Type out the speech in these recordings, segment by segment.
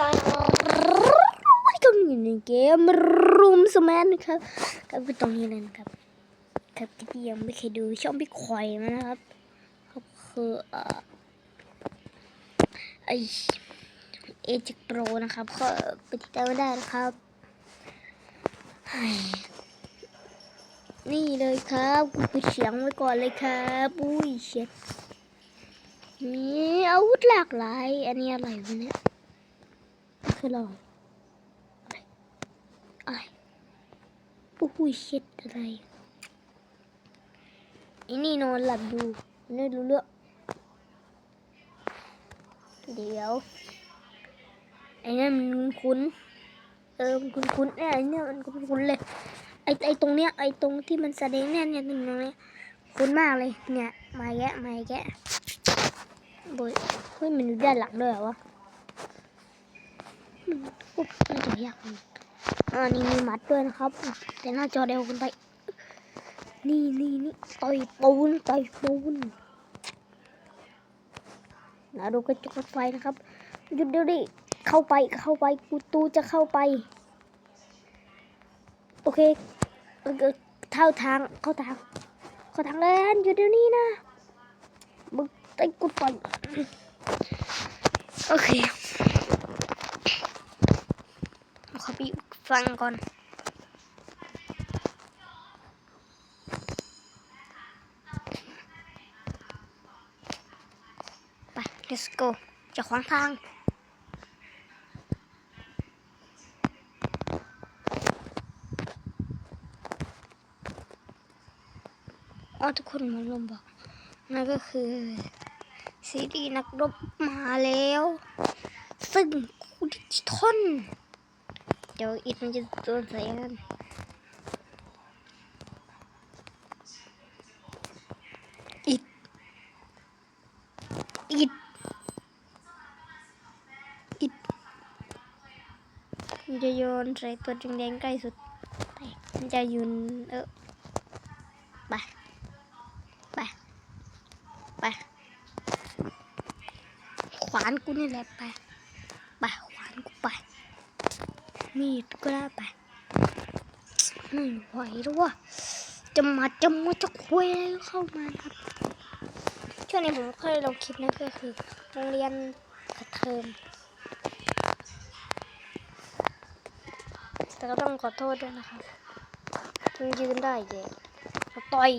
สวัสดีครับอยู่ในเกมรูมสแมนนะครับก็คือตรงนี้เลยนะครับ ครับที่ยังไม่เคยดูช่องพี่ควายมานะครับก็คือเอ่อไอเอจิโปรนะครับก็ไปติดตามได้นะครับนี่เลยครับกูไปเสียงไว้ก่อนเลยครับอุ้ยเช็ดมีอาวุธหลากหลาย อันนี้อะไรวะเนี่ย คืออะไรอะไรอะไรอุ้ยเช็ดอะไรอ้นี่นอนหลับอยู่ไม่รู้เรื่องเดี๋ยวไอ้นั่นมันคุ้นเออมันคุ้นๆเนี่ยไอ้เนี่ยมันคุ้นๆเลยไอ้ไอ้ตรงเนี้ยไอ้ตรงที่มันแสดงเนี่ยเนี่ยตรงเนี้ยคุ้นมากเลยเนี่ยมาแยะมาแยะโบยเฮ้ยมันอยู่ด้านหลังด้วยเหรอวะ อุ๊ยน่าจะยากมันอ่านี่มีมัดด้วยนะครับ แต่หน้าจอเดียวกันไป นี่นี่นี่ต่อยปูนต่อยปูนนะดูกระจกไฟนะครับหยุดเดี๋ยวดิเข้าไปเข้าไปกูตูจะเข้าไป โอเคเออเออเข้าทางเข้าทางเข้าทางแล้วอยู่เดี๋ยวนี้นะมึงไอ้กูต่อยโอเคขอไป ฟังก่อน ไป let's go จะขวางทางอ๋อทุกคนมาลมบอกนั่นก็คือ ซีรีส์นักรบมาแล้ว ซึ่งคูดิจิทอน เดี๋ยวอิดมันจะโดนใส่กันอิดอิดอิดมันจะโยนใส่ตัวแดงๆใกล้สุดมันจะยืนเออไปไปไปขวานกูนี่แหละไป ขวานกูไป มีดก็ได้ไปไม่ไหวแล้วว่ะจะมาจะมาจะคุยอะไรเข้ามาครับ ช่วงนี้ผมเคยลงคลิปนะก็คือโรงเรียนกระเทิมแต่ก็ต้องขอโทษด้วยนะครับมันยืนได้เยอะต่อย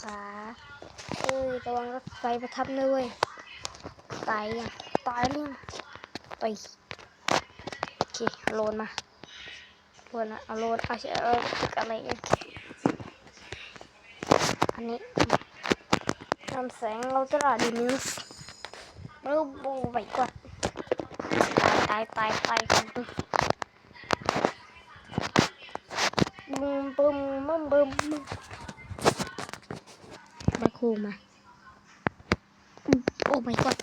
ขาเอ้ยระวังรถไฟประทับนะเว้ยตายยังตายเรื่องต่อย เคโลนมาโลนมาเอาโลนเอาเชือเอาตึกอะไรกันอันนี้ทำแสงเราจะราดีนิสรูปบูไปก่อนตายตายตายตายบึ้มบึ้มบึ้มบึ้มมาคูมาโอ้ my god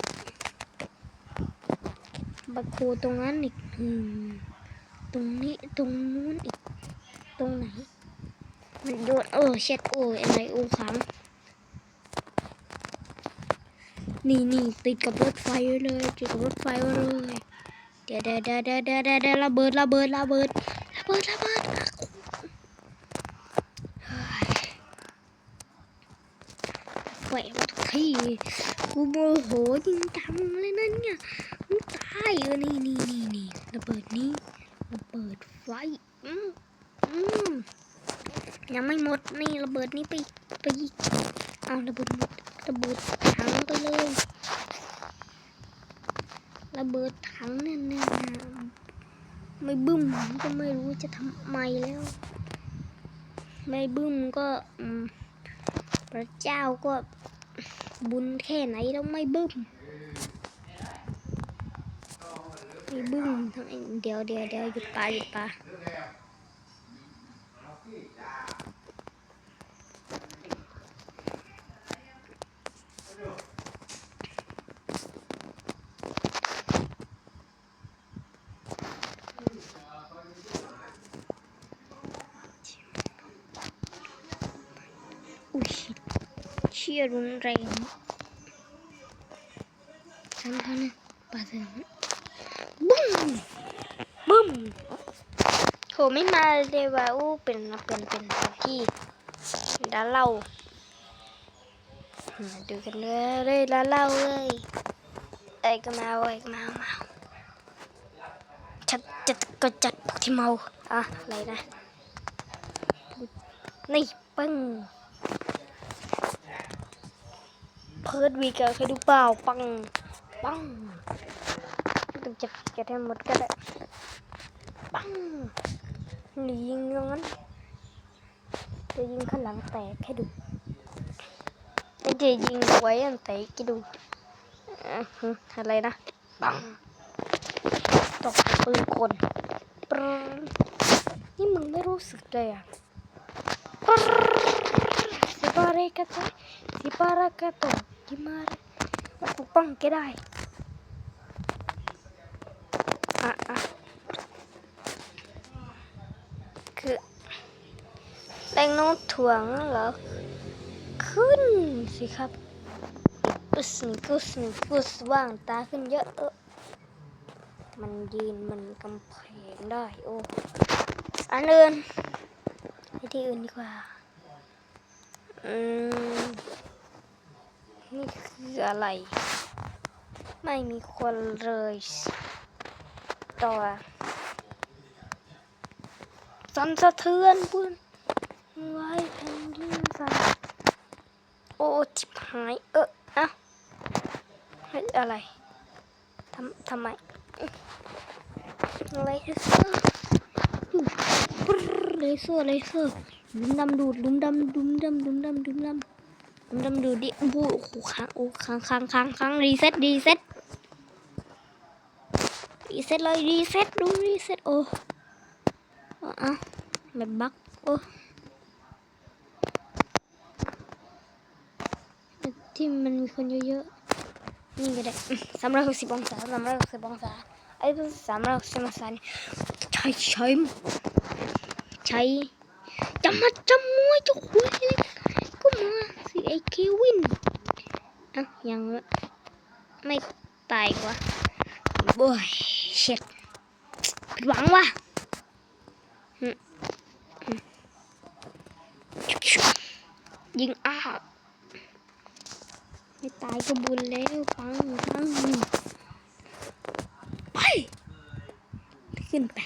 บักคูตรงนั้นอีกอืมตรงนี้ตรงนู้นอีก ตรงไหน มันโยนเออเช็ดโอ้ยอะไรโอ้ขังนี่นี่ติดกับรถไฟเลยติดกับรถไฟเลยเดี๋ยวเดี๋ยวเดี๋ยวเดี๋ยวเดี๋ยวเดะเดะระเบิดระเบิดระเบิดระเบิดระเบิดเฮ้ยแขวกที่กูโมโหจริงจังเลยนั่นเนี่ย เออนี่นี่นี่นี่ระเบิดนี้ระเบิดไฟอืมอืมยังไม่หมดนี่ระเบิดนี้ไปไปเอาระเบิดหมดระเบิดถังไปเลยระเบิดถังเนี่ยนี่ยไม่บึ้มก็ไม่รู้จะทำไมแล้ว ไม่บึ้มก็พระเจ้าก็บุญแค่ไหนแล้วไม่บึ้มไม่บึ้มทั้งไอ้เดี๋ยวเดี๋ยวเดี๋ยวหยุดปลาหยุดปลาอุ้ยเชี่ยรุนแรงทำเขานะปลาเสือบุ้ง ผมไม่มาเลยว่าอู้เป็นเป็นเป็นที่ร้าเล้ามาดูกันเลยเลยร้าเล้าเลยเอ้ก็มาเอ้ก็มามาจัดจัดก็จัดพวกที่เมาอะอะไรนะนี่ปึ้งเพิร์ดวีเกอร์เคยดูเปล่าปังปังต้องจับเก็บให้หมดก็ได้ปัง หรือยิงตรงนั้นจะยิงข้างหลังแตกให้ดูแต่จะยิงไว้อันแตกให้ดูอะฮึอะไรนะปังตกปืนคนปรึ้งนี่มึงไม่รู้สึกเลยอะปรึ้งสิบาเรกาโตสิบารากาโตกิมาเรกูปังแกได้อะอะ คือแรงน้มถ่วงเหรอขึ้นสิครับกุสนกุสนกุสว่างตาขึ้นเยอะเออมันยืนมันกำแพงได้โอ้อันอื่นไปที่อื่นดีกว่าอืมนี่คืออะไร ไม่มีคนเลยต่อ สั่นสะเทือนปืนไว้แผ่นดินสั่นโอ้จิบหายเอออะเฮ้ยอะไรทำทำไมอะไรเลเซอร์ปรึ๊ดเลเซอร์เลเซอร์ลุมดำดูดลุมดำดุมดำดุมดำดุมดำลุมดำดูดดิโอ้โหโอ้โหค้างโอ้ค้างค้างค้างค้างรีเซ็ตรีเซ็ตรีเซ็ตเลยรีเซ็ตดูรีเซ็ตโอ้ อะแบบบักโอ้ที่มันมีคนเยอะๆ นี่ก็ได้สามร้อยหกสิบองศาสามร้อยหกสิบองศาไอ้ตัวสามร้อยหกสิบองศานใช้ใช้ใช้จำมาจำมวยจะคุยเลยก็มาสิไอ้เควินอะยังไม่ตายกว่าโอ้ยเช็ดผิดหวังว่ะ ยิงอ้าไม่ ตายก็บุญแล้วปังปังไปขึ้นไป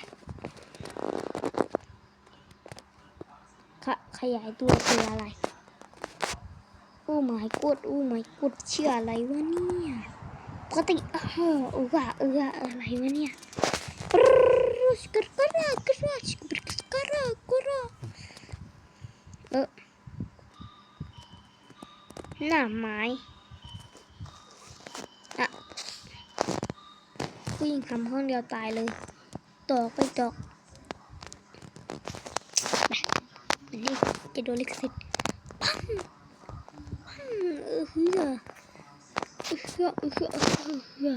ขขยายตัวคืออะไรโอ้ไม่กดโอ้ไม่กดเชื่ออะไรวะเนี่ยปกติเออเออเอออะไรวะเนี่ยปรึ๊ดกระกระกระกระกระกระกระเออหน้าไม้อะ ผู้หญิงทำห้องเดียวตายเลยตอกไปตอกไปอันนี้จะโดนลิขสิทธิ์ปังปังเออเฮือเออเฮือเออเฮือเออเฮือ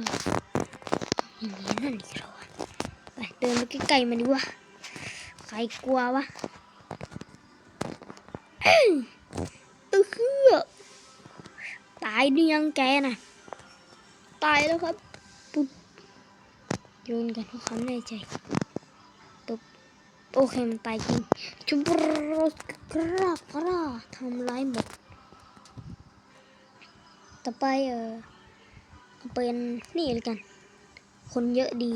อย่างนี้นั่นอีกแล้วอไปเดินไปใกล้ๆมันดีกว่าใครกลัววะเอออเฮือตายหรือยังแกน่ะ ตายแล้วครับ โยนกันทุกคำในใจปุ๊บโอเคมันตายจริงชุบรกรากราทำร้ายหมดต่อไปเออเป็นนี่เลยกัน คนเยอะดี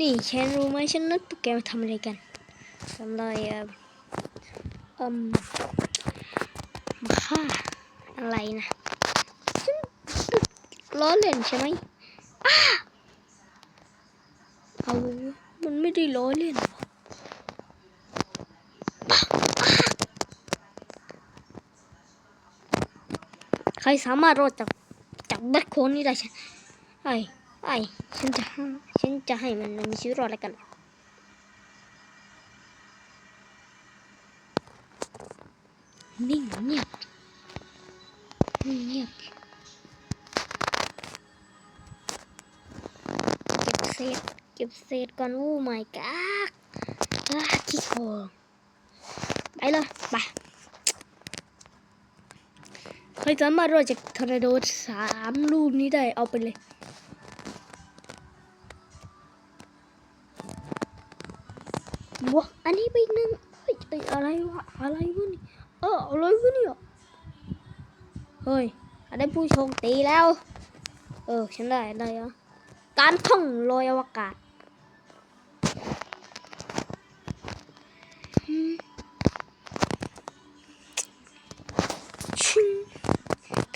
นี่ฉันรู้ไหมฉันนึกพวกแกมทำอะไรกันทำอะไรเอออืมมาฆ่าอะไรนะล้อเล่นใช่ไหมอ้า เอามันไม่ได้ล้อเล่นใครสามารถรอดจากจากแบทโคนนี้ได้ฉันไอ้ไอ้ฉันจะฉันจะให้มันมีชีวิตรอดแล้วกันนิ่งเงียบนิ่งเงียบ ก็บเศษก่อนอู้ไม่กากขี้โกงไปเลยไปใครสามารถรอดจากทอร์นาโดสามลูกนี้ได้เอาไปเลยบวกอันนี้ไปหนึ่งเฮ้ยอะไรวะอะไรวะนี่เอออะไรวะเนี่ยเฮ้ยอันได้ผู้โชคดีแล้ว เออฉันได้ได้เหรอการท่องลอยอวกาศ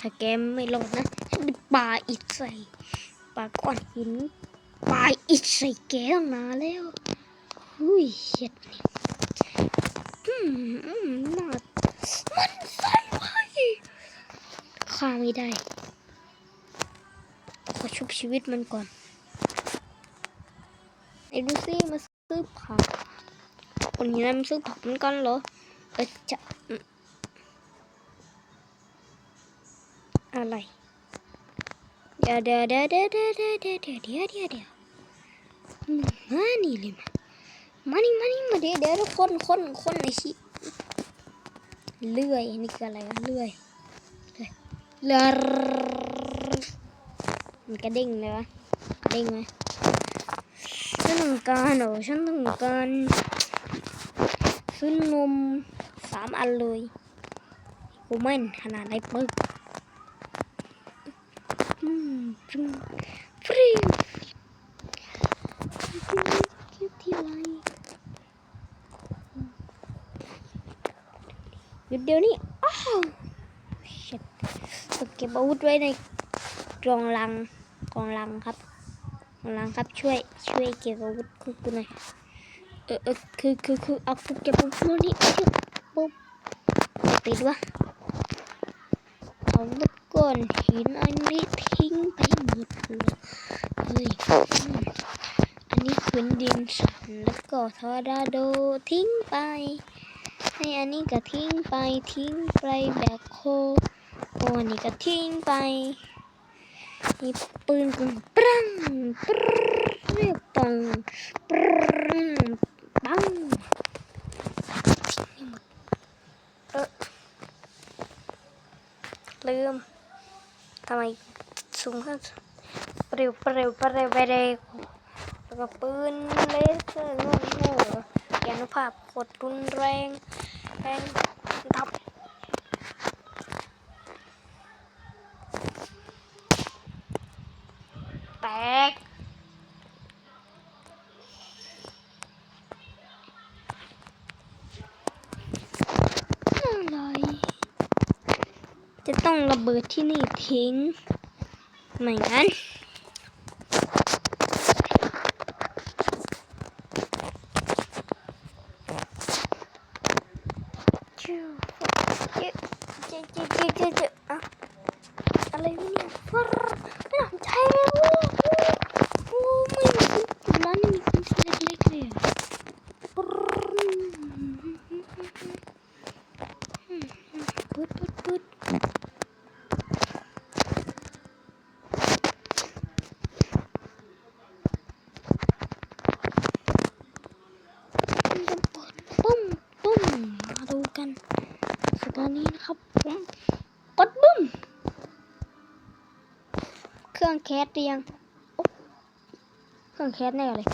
ถ้าแกไม่รอดนะฉันจะปาอิฐใส่ปาก้อนหินปาอิฐใส่แกตั้งนานแล้วหุ้ยเช็ดนี่อืมอืมน่ามันใส่ไว้ฆ่าไม่ได้ ขอชุบชีวิตมันก่อนไอ้ดูซี่มาซื้อผักคนนี้มันซื้อผักมือนกันเหรอเออจะ อะไรเดี๋ยวเดี๋ยวเดี๋ยวเดี๋ยวเดี๋ยวเดี๋ยวเดี๋ยวเดี๋ยวเดี๋ยวเดี๋ยวเดี๋ยวมานี่เลยมามานี่มานี่มาเดี๋ยวเดี๋ยวคนคนคนไอ้ชิเลื่อยนี่คืออะไรวะเลื่อยเลื่อยเลื่อมันกระเด้งเลยวะเด้งไหมฉันต้องการเหรอฉันต้องการซื้อนมสามอันเลยกูแม่ขนาดไหนปึ๊กอืมฟรีฟรีคิดทีไรหยุด เดี๋ยวนี้อ้าวชิตเก็บอาวุธไว้ในกล่องลังกล่องลังครับกล่องลังครับช่วยช่วยเก็บอาวุธคุณกูหน่อยเออเออคือคือคือเอาเก็บอาวุธนี่ปุ๊บติดวะเอาลูกก้อนหินอันนี้ทิ้งไปหมดเลยเฮ้ยอันนี้พื้นดินสันแล้วก็ทอร์นาโดทิ้งไป ให้อันนี้ก็ทิ้งไปทิ้งไปแบกโคโอ้อันนี้ก็ทิ้งไปมีปืนกึ่งปรังปรึบปังปรึ๊ปังเออลืมทำไมสูงขึ้นเร็วเร็วเร็วไปเร็วแล้วก็ปืนเลเซอร์โง่ โง่แกนุภาพกดรุนแรงแรงดับแตกจะต้องระเบิดที่นี่ทิ้ง ไม่งั้น จิ้วเจ๊เจ๊เจ๊เจ๊เจ๊เจ๊อะอะไรวะเนี่ยฟรไม่สนใจเลยโอ้โอ้ไม่มีคุณร้านนี้มีคุณเล็กๆเลยอะฟร ปึ๊ดปึ๊ดปึ๊ดปุ้มปุ้มมาดูกันสุดตอนนี้นะครับผมกดบุ้ม เครื่องแคสเรียง เครื่องแคสแน่เลย